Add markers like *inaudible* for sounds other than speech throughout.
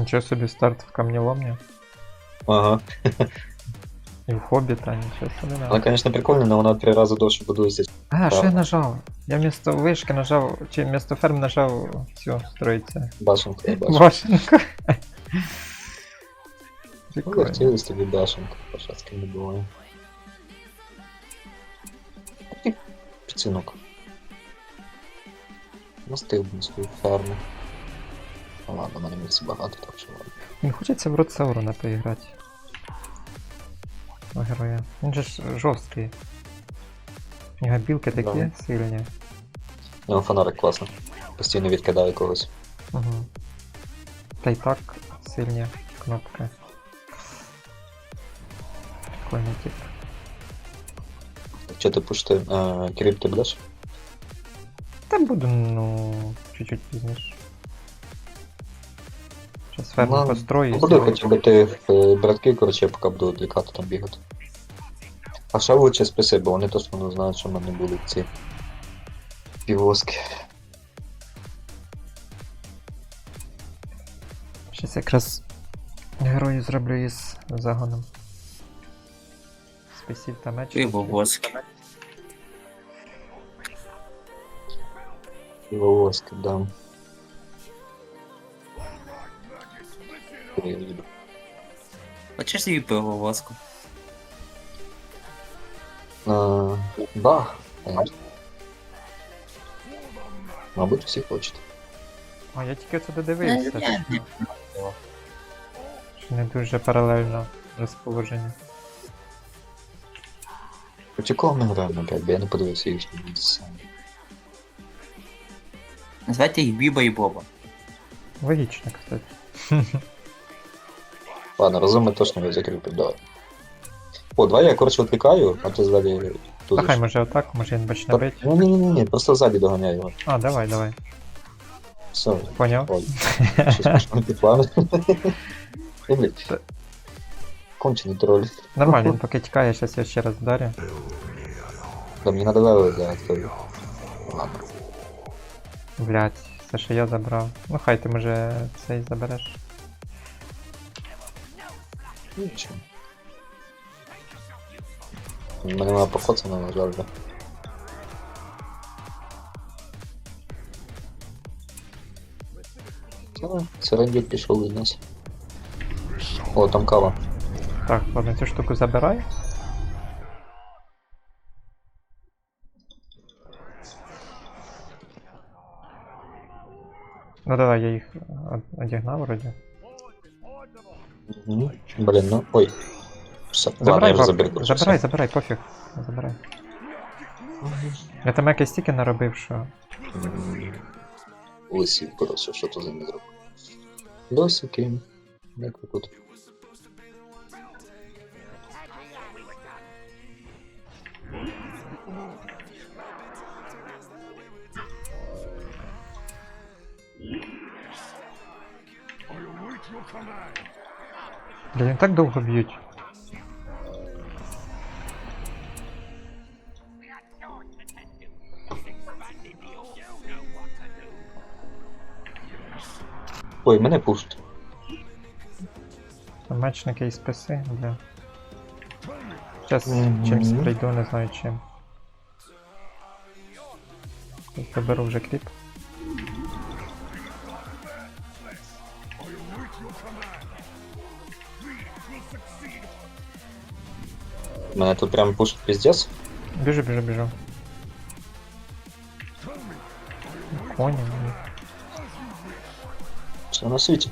Нічого собі старт в камнеломні. Ага. І в хобіта, нічого собі. да. Вона, конечно, прикольна, але вона три рази довше будується. А, що я Так. нажав? Я вмісто вишки нажав, чи вмісто ферм нажав цю строїться. Башенку я бачу. Башенку. Ну, Прикольно. хотілося тобі башенку, пошацьки не буває. І Пацінок. Мастив би свою ферму. Ну ладно, мене місць багато, так що ладно. Не хочеться в рот Саурона поіграти. У героя. Він же ж жорсткий. У нього білки такі Да. сильні. У нього фонарик класно. Постійно відкидає когось. Угу. Та й так сильні кнопки. Прикольний тип. Що ти пушти? Е, Кирил, ти будеш? Та буду, ну, чуть-чуть пізніше. Зараз ферму Ну, построю. Буду зроблю. хоча б ти е, братки, коротше, я поки буду відлікати там бігати. А ще лучше списи, бо вони точно не знають, що в мене будуть ці півоски. Щас якраз герою зроблю із загоном. Спасів та меч. Пиво воски. Півоски, да. Приїду. Хочеш собі пиво воску? А, да, конечно. Мабуть, всі хочуть. А я тільки додивився. Е, що- що Не дуже паралельно розположення. Проти кого ми граємо, блядь, бо я не подивився їхні десант. Називайте їх Біба і Боба. Логічно, кстати. *laughs* Ладно, разом ми точно не закріпив, давай. О, давай я, коротше, відкликаю, а ти ззаді тут. Та хай може отак, може він почне бити. Ну ні, ні, ні, ні, просто ззаді доганяй його. А, давай, давай. Все, Поняв? ой, щось пішло не плани. Ой, блядь. Кончений троль. Нормально, він поки тікає, зараз я ще раз вдарю. Да, мені надо левел взяти. Ладно. Блять, це що я забрав. Ну хай ти може цей забереш. Нічого. У мене нема покоцана, на жаль, да. Ну, середньо пішов від нас. О, там кава. Так, ладно, цю штуку забирай. Ну давай, я їх од- одігнав вроді. Угу. Блін, ну. Ой. Все, ладно, Забирай, вже заберу. коротше, забирай, все. забирай, пофіг. Забирай. Я там якось стільки наробив, що. М, Лисів, коротше, що то за не зробив. Досики. Як ви тут? Блін, так довго б'ють. Ой, мене пушт. Там мечники і списи, бля. Зараз Мгм. чимсь прийду, не знаю чим. Заберу вже кліп. Мене тут прям пушт піздец. Біжу, біжу, біжу. Коні, ну, Все на світі.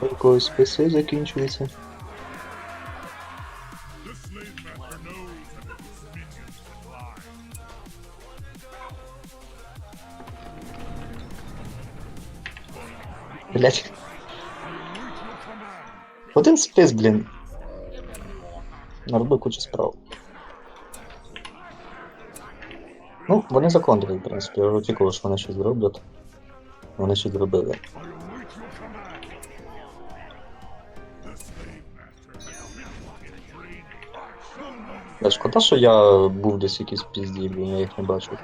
У когось списи Блять. Один спис, блін. Наробив кучу справ. Ну, вони законтрили, в принципі, я очікував, що вони щось зроблять. Вони щось зробили. Шкода, що я був десь в якійсь пізді, бо я їх не бачив.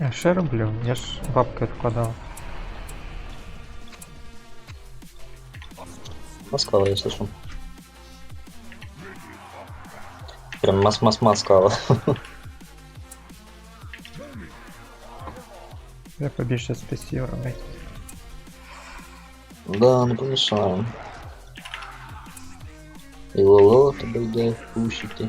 Я що роблю? Я ж бабки відкладав. Маскала, я слышу. Прям мас-мас-мас скала. Я побільше списів робити. Да, не помішаємо. І Лоло тебе йде пушити.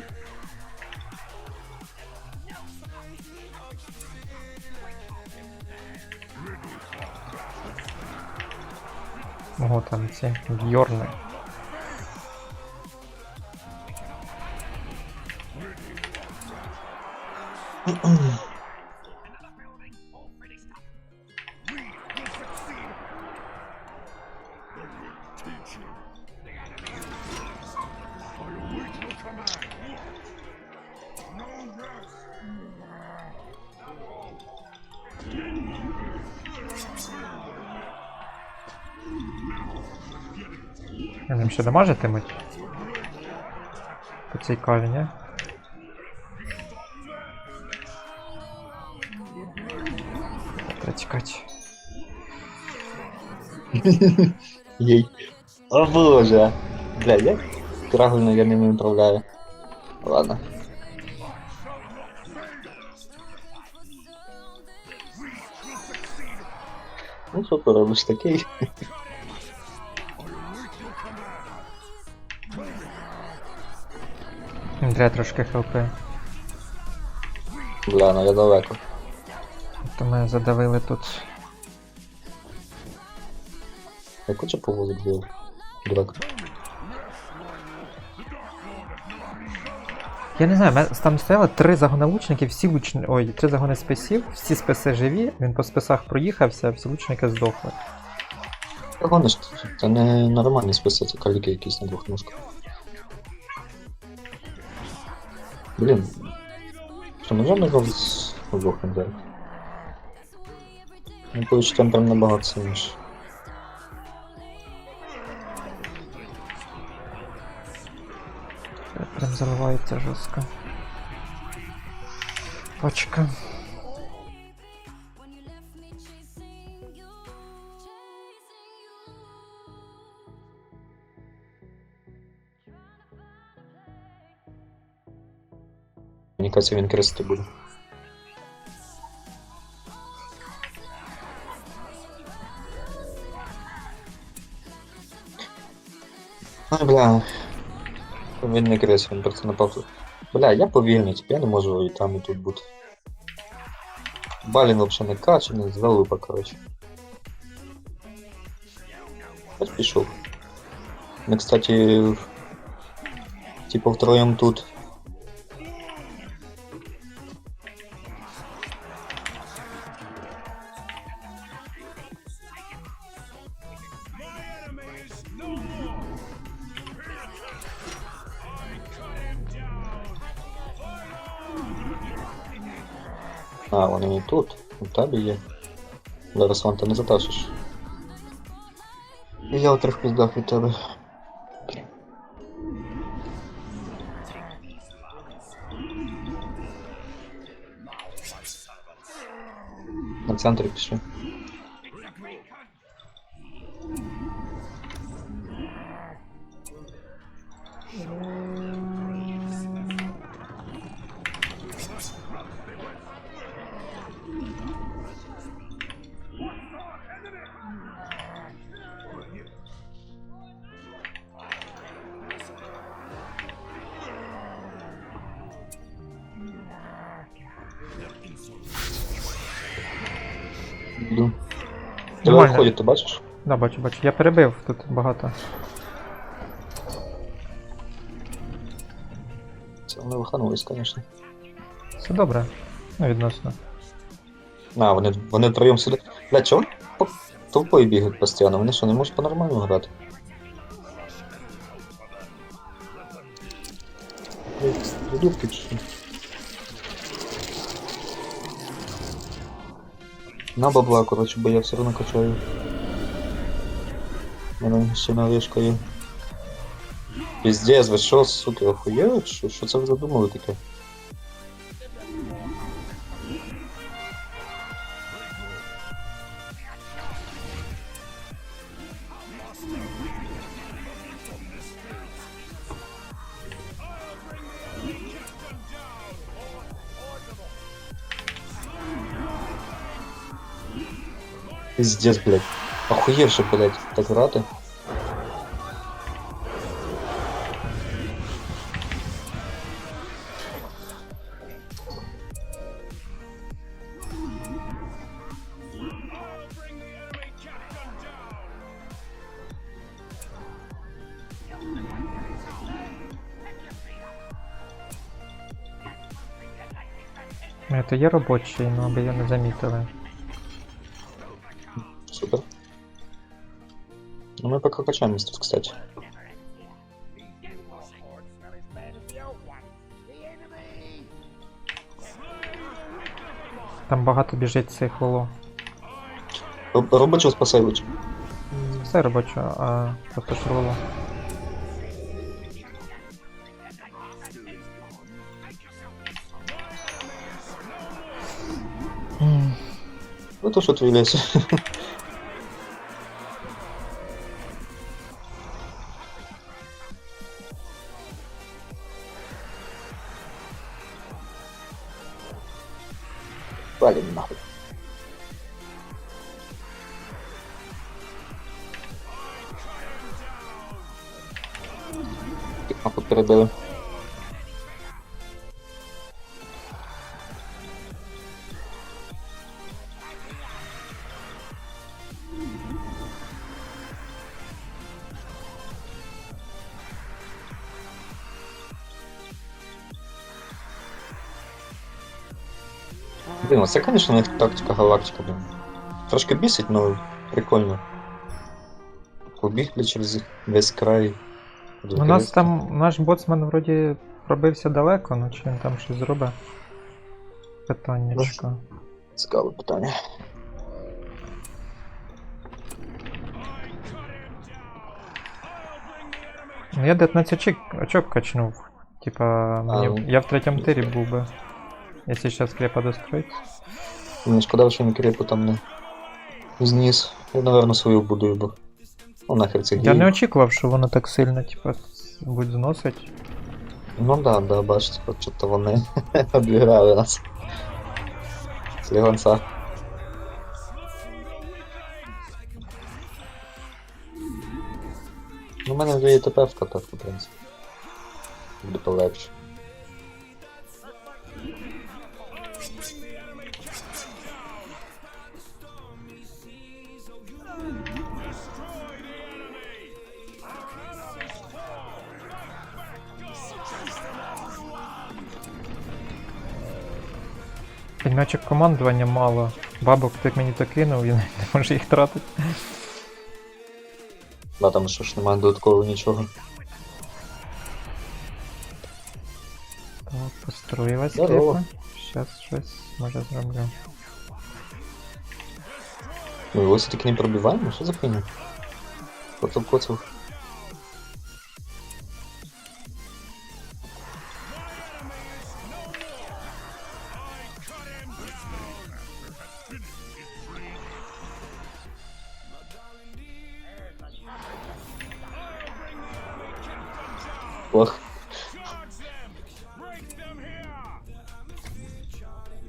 Ого, там ці Йорни. Я *clears throat* ще дамажитимуть? По цій каві, ні? Чекати. Єй. *laughs* О боже. Бля, як правильно я ними управляю. Ладно. Ну що ти робиш такий? *laughs* треба трошки хелпи. Бля, ну я далеко. То ми задавили тут. Я хочу повозик був. Дурак. Я не знаю, мене там стояло три загони лучників, всі лучники. Ой, три загони списів, всі списи живі, він по списах проїхався, всі лучники здохли. Та гониш, це не нормальні списи, це каліки якісь на двох ножках. Блін. Що, можна його з двох не взяти? Ну, по відчуттям прям набагато сильніше. Прям заливається жорстко. Пачка. Мені кажеться, він крести буде. Ай, бля. Він не крес, він просто напав. Бля, я повільний, типу, я не можу і там, і тут бути. Балін взагалі не качаний, залупа, коротше. Хоч пішов. Ми, кстати, типу втроєм тут. А, вони і тут. У тебе є. Зараз вон ти не затащиш. І я трохи здав від тебе. На центрі пішли. Йду. Нормально. Виходить, ти бачиш? Да, бачу, бачу. Я перебив, тут багато. Це вони виханулись, звісно. Все добре. Ну, відносно. На, вони, вони втроєм сидять. Бля, чого вони по- толпою бігають постійно? Вони що, не можуть по-нормальному грати? Людки чи? На бабла, коротше, бо я все одно качаю. У мене ще наріжка є. Піздець, ви що, суки, охуєли? Що, що це ви задумали таке? Пиздец, блядь. Охуевший, блядь, так грати. Це є робочий, ну аби замітили. Мы пока качаемся тут, кстати. Там багато біжить цих лоло. Роб- Робочего спасай лучше. Все робоче, а просто ж лоло. Ну то, что твой лес. Нахуй перебили. Блін, це, звісно, у них тактика галактика, блін. Трошки бісить, але прикольно. Побігли через весь край. У нас там наш боцман вроді пробився далеко, ну чи він там щось зробить. Питаннячко. Цікаве питання. Ну я 19 очок, очок качнув. Типа, мені, ну. я в третьому тирі був би. Якщо зараз крепа достроїть. Мені шкода, що він крепу там не зніс. Я, напевно, свою будую, бо. Ну нахер це Я гей. не очікував, що воно так сильно, типа, будь зносить. Ну да, да, бачите, от що-то вони *laughs* обіграли нас. Слігонца. Ну, в мене вже є ТП в так, в принципі. Буде полегше. Пельмячок командування мало. Бабок ти мені то кинув, я навіть не можу їх тратити. Да, там що ж немає додаткового нічого. Так, построїлась Здорово. крепа. Щас щось може зроблю. Ну, його все-таки не пробиваємо? Що за хуйня? Коцав коцав.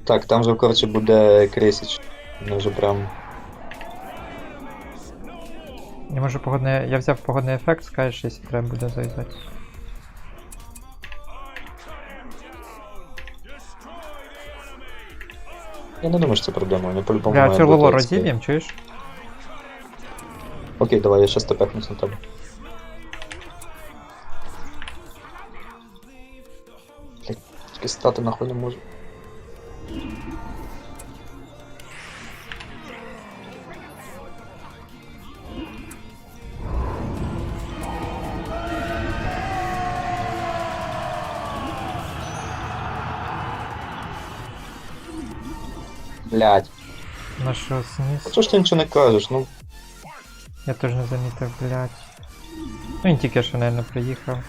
Так, там же, коротше, буде кресіч. Вони вже прям. Я можу погодний. Я взяв погодний ефект, скажеш, якщо треба буде зав'язати. Я не думаю, що це проблема, вони по-любому мають цю лоло розіб'єм, чуєш? Окей, давай, я щас тепехнусь на тебе. Тільки стати нахуй не можу. Блядь. На що А чого ж ти нічого не кажеш? Ну, Я теж не замітив, блядь. Ну він тільки що, наверное, приїхав.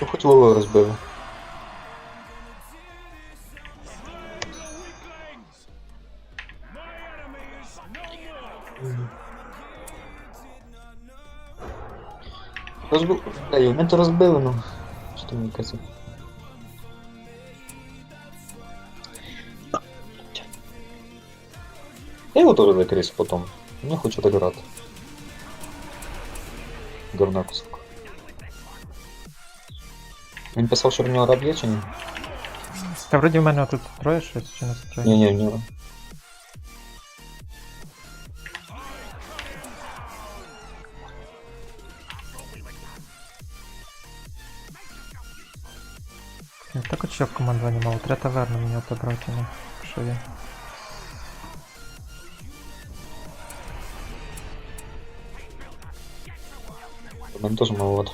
ну хоч Лоло розбили. Розбив. Ей, ми то розбили, ну. Що ти мені казав? Я його теж закрись потім. Не хочу так грати. Дурна кусок. Він писав, що в нього раб є чи ні? Та вроді в мене тут троє щось чи не троє? Ні, ні, в нього. Ще в командуванні мало, треба таверну мені отобрати, ну. Що? У мене теж маловато.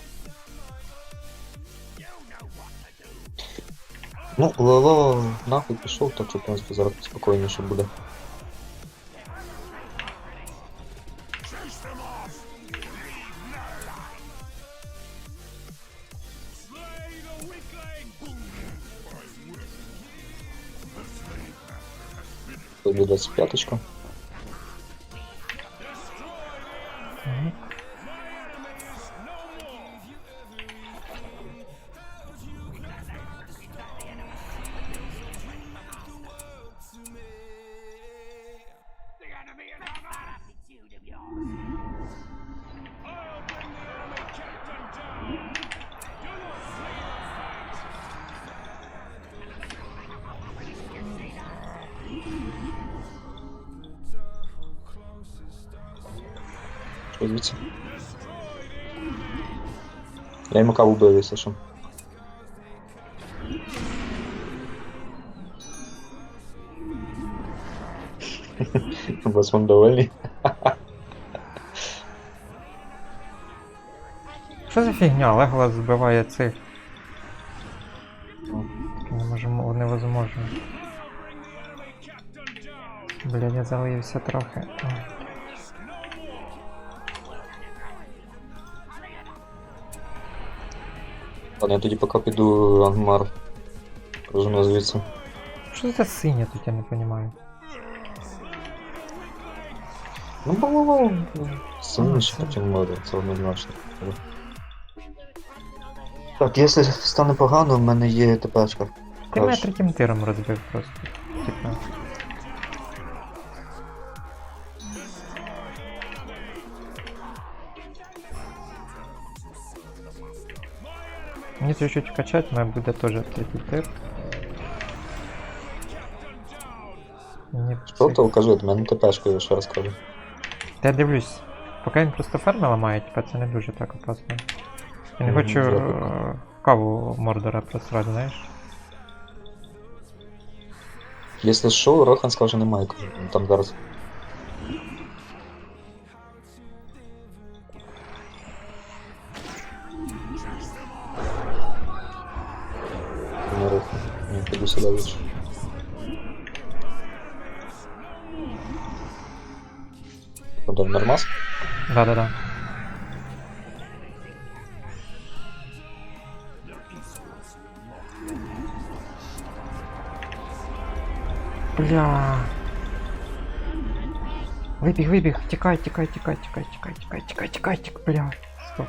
Ну, Лоло нахуй пішов, так що в принципі зараз спокійніше буде. п'яточку. 25 звідси? Я йому каву бив, якщо що. Вас вам довольні? Що за фігня? Леголас збиває цих. Не можемо, невозможно. Блядь, я залився трохи. Ладно, я тоді поки піду Ангмар. Прожену звідси. Що це синє тут, я не розумію. Ну, бо сильніше потім море, це однозначно. Так, якщо стане погано, в мене є ТПшка. Ти мене третім тиром розбив просто. Типа. Мені чуть-чуть качать, але буде теж третій тир. Мені Що це- то кажи, в мене ТПшка, я ще раз кажу. Та я дивлюсь, поки він просто ферми ламає, типа це не дуже так опасно. Я не Мгм, хочу я е, каву Мордора просрати, знаєш? Якщо що, Роханська вже немає, кажу, ну, там зараз. Потім нормас? Да-да-да. Бля. Вибіг, вибіг, тікай, тікай, тікай, тікай, тікай, тікай, тікай, тікай, тікай, бля. Стоп.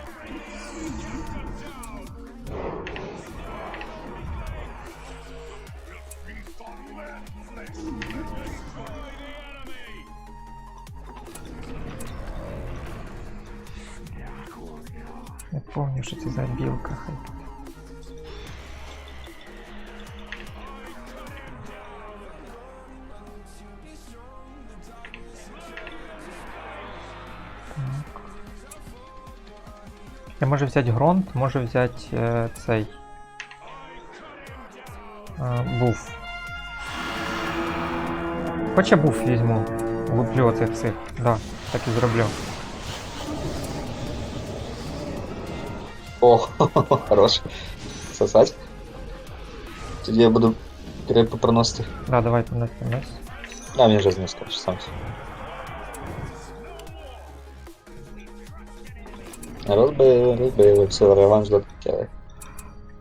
Помню, що це за білка, хай. Я можу взяти гронт, можу взяти е, цей. Е, буф. Хоча був візьму. Луплю оцих всіх. Да, так і зроблю. О, *laughs* хорош. Сосать. Тоді я буду крепко проносити. Да, давай понеси вниз. А, мені вже знесло, що сам. Розбили, розбили, все, реванш дотекли.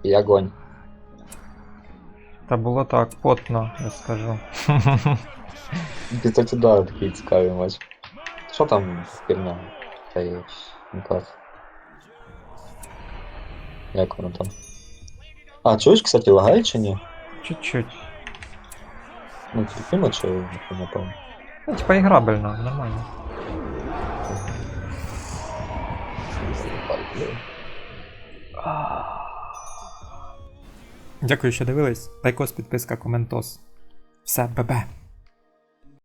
І огонь. Та було так, потно, я скажу. *laughs* Кстати, да, такий цікавий матч. Що там фірма? Та є клас. Як воно там? А, чуєш, кстати, лагає чи ні? Чуть-чуть. Ну, терпимо, чи напевно. Ну, типа іграбельно, нормально. Дякую, що дивились. Лайкос, підписка, коментос. Все, бебе.